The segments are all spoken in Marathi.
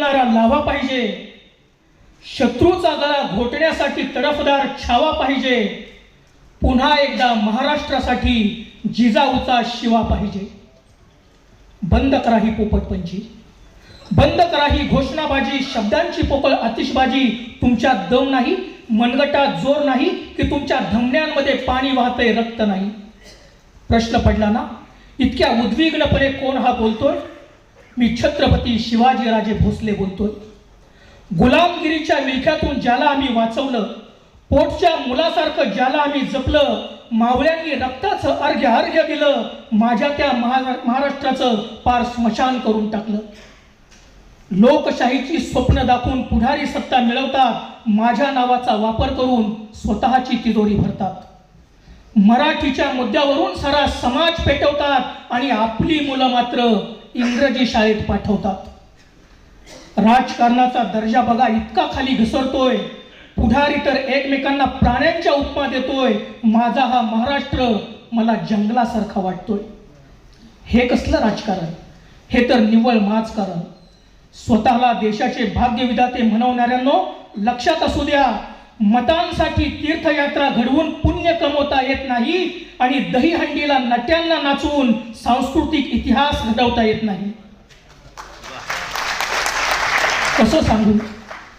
बदलणारा लावा पाहिजे. शत्रूचा गळा घोटण्यासाठी तडफदार छावा पाहिजे. पुन्हा एकदा महाराष्ट्रासाठी जिजाऊचा शिवा पाहिजे. बंद करा ही पोपटपंची बंद करा ही घोषणाबाजी. शब्दांची पोकळ आतिषबाजी तुमच्या दम नाही मनगटात जोर नाही की तुमच्या धमन्यांमध्ये पाणी वाहतंय रक्त नाही. प्रश्न पडला ना? इतक्या उद्विग्नपणे कोण हा बोलतोय? मी छत्रपती शिवाजीराजे भोसले बोलतोय. गुलामगिरीच्या विळख्यातून ज्याला आम्ही वाचवलं पोटच्या मुलासारखं ज्याला आम्ही जपलं मावळ्यांनी रक्ताचं अर्घ्य अर्घ्य दिलं माझ्या त्या महाराष्ट्राचं पार स्मशान करून टाकलं. लोकशाहीची स्वप्न दाखवून पुढारी सत्ता मिळवतात माझ्या नावाचा वापर करून स्वतःची तिजोरी भरतात. मराठीच्या मुद्द्यावरून सारा समाज पेटवतात आणि आपली मुलं मात्र इंग्रजी शाळेत पाठवतात. राजकारणाचा दर्जा बघा इतका खाली घसरतोय. पुढारी तर एकमेकांना प्राण्यांच्या उपमा देतोय. माझा हा महाराष्ट्र मला जंगलासारखा वाटतोय. हे कसलं राजकारण? हे तर निव्वळ माजकारण स्वतःला देशाचे भाग्यविधाते म्हणवणाऱ्यांनो लक्षात असू द्या. मतांसाठी तीर्थयात्रा घडवून पुण्य कमवता येत नाही आणि दहीहंडीला नट्यांना नाचवून सांस्कृतिक इतिहास घडवता येत नाही. कसं सांगू?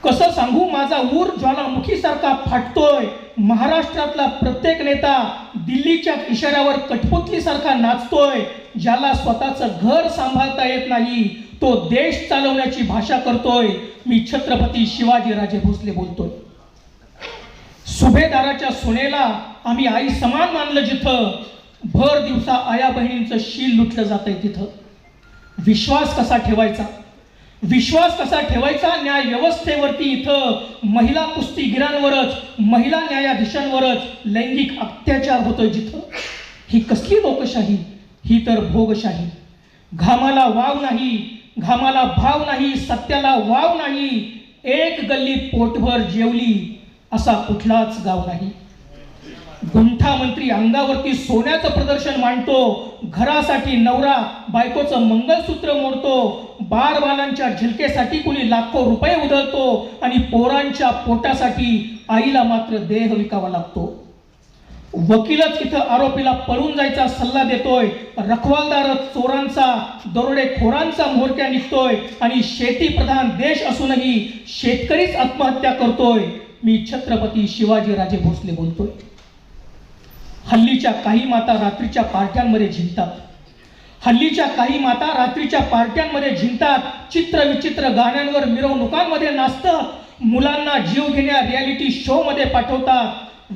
कसं सांगू? माझा ऊर ज्वालामुखीसारखा फाटतोय. महाराष्ट्रातला प्रत्येक नेता दिल्लीच्या इशाऱ्यावर कठपुतलीसारखा नाचतोय ज्याला स्वतःचं घर सांभाळता येत नाही तो देश चालवण्याची भाषा करतोय. मी छत्रपती शिवाजीराजे भोसले बोलतोय. सुभेदाराच्या सुनेला आम्ही आई समान मानलं जिथं भर दिवसा आया बहिणींचं शील लुटलं जातंय तिथं. विश्वास कसा ठेवायचा? विश्वास कसा ठेवायचा? न्याय व्यवस्थेवरती इथं महिला कुस्तीगिरांवरच महिला न्यायाधीशांवरच लैंगिक अत्याचार होतोय जिथं. ही कसली लोकशाही? ही तर भोगशाही. घामाला वाव नाही घामाला भाव नाही सत्याला वाव नाही. एक गल्ली पोटभर जेवली असा कुठलाच गाव नाही. गुंठा मंत्री अंगावरती सोन्याचं प्रदर्शन मांडतो घरासाठी नवरा बायकोचं मंगलसूत्र मोडतो बारबालांच्या झिलकेसाठी कुणी लाखो रुपये उधळतो आणि पोरांच्या पोटासाठी आईला मात्र देह विकावा लागतो. वकीलच इथं आरोपीला पळून जायचा सल्ला देतोय रखवालदारच चोरांचा दरोडेखोरांचा म्होरक्या निघतोय आणि शेती प्रधान देश असूनही शेतकरीच आत्महत्या करतोय. मी छत्रपती शिवाजीराजे भोसले बोलतोय. हल्लीच्या काही माता रात्रीच्या पार्ट्यांमध्ये झिंकतात. हल्लीच्या काही माता रात्रीच्या पार्ट्यांमध्ये झिंकतात. चित्र विचित्र गाण्यांवर मिरवणुकांमध्ये नाचतं मुलांना जीव घेण्या रियालिटी शो मध्ये पाठवतात.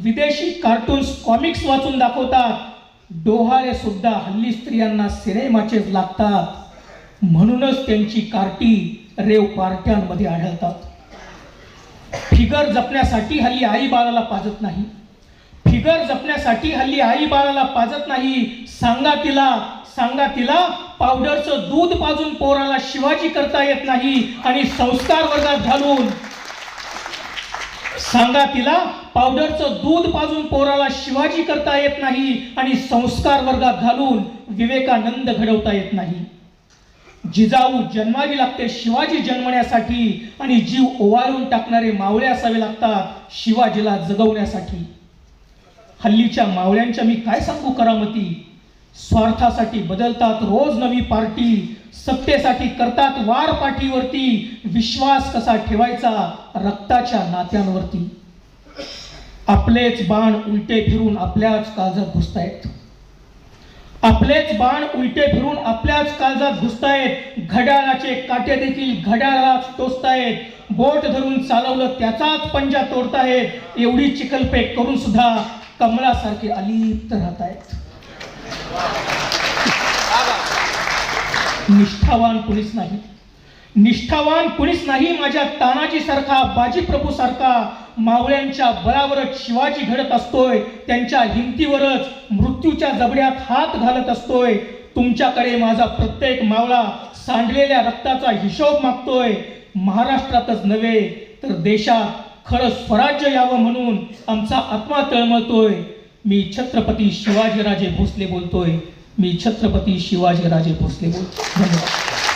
विदेशी कार्टून्स कॉमिक्स वाचून दाखवतात. डोहाळे सुद्धा हल्ली स्त्रियांना सिनेमाचेच लागतात. म्हणूनच त्यांची कार्टी रेव पार्ट्यांमध्ये आढळतात. फिगर जपण्यासाठी हल्ली आई बाळाला पाजत नाही. फिगर जपण्यासाठी हल्ली आई बाळाला पाजत नाही. सांगा तिला सांगा तिला पावडरचं दूध पाजून पोराला शिवाजी करता येत नाही आणि संस्कार वर्गात घालून. सांगा तिला पावडरचं दूध पाजून पोराला शिवाजी करता येत नाही आणि संस्कार वर्गात घालून विवेकानंद घडवता येत नाही. जिजाऊ जन्मावी लागते शिवाजी जन्मण्यासाठी आणि जीव ओवाळून टाकणारे मावळे असावे लागतात शिवाजीला जगवण्यासाठी. हल्लीच्या मावळ्यांच्या मी काय सांगू करामती? स्वार्थासाठी बदलतात रोज नवी पार्टी सत्तेसाठी करतात वार पाठीवरती विश्वास कसा ठेवायचा? रक्ताच्या नात्यांवरती. आपलेच बाण उलटे फिरून आपल्याच काळजात घुसतायत. आपलेच बाण उलटे फिरून आपल्याच काळजात घुसतायत. घड्याळाचे काटे देखील घड्याळाला टोचतायत. बोट धरून चालवलं त्याचाच पंजा तोडतायत. एवढी चिखलपेक करून सुद्धा कमळासारखे अलिप्त राहत आहेत निष्ठावान कुणीच नाही. निष्ठावान कुणीच नाही माझ्या तानाजी सारखा बाजीप्रभू सारखा मावळ्यांच्या बळावरच शिवाजी घडत असतोय त्यांच्या हिमतीवरच मृत्यूच्या जबड्यात हात घालत असतोय. तुमच्याकडे माझा प्रत्येक मावळा सांडलेल्या रक्ताचा हिशोब मागतोय. महाराष्ट्रातच नव्हे तर देशात खरं स्वराज्य यावं म्हणून आमचा आत्मा तळमळतोय. मी छत्रपती शिवाजीराजे भोसले बोलतोय. मी छत्रपती शिवाजीराजे भोसले बोलतो धन्यवाद.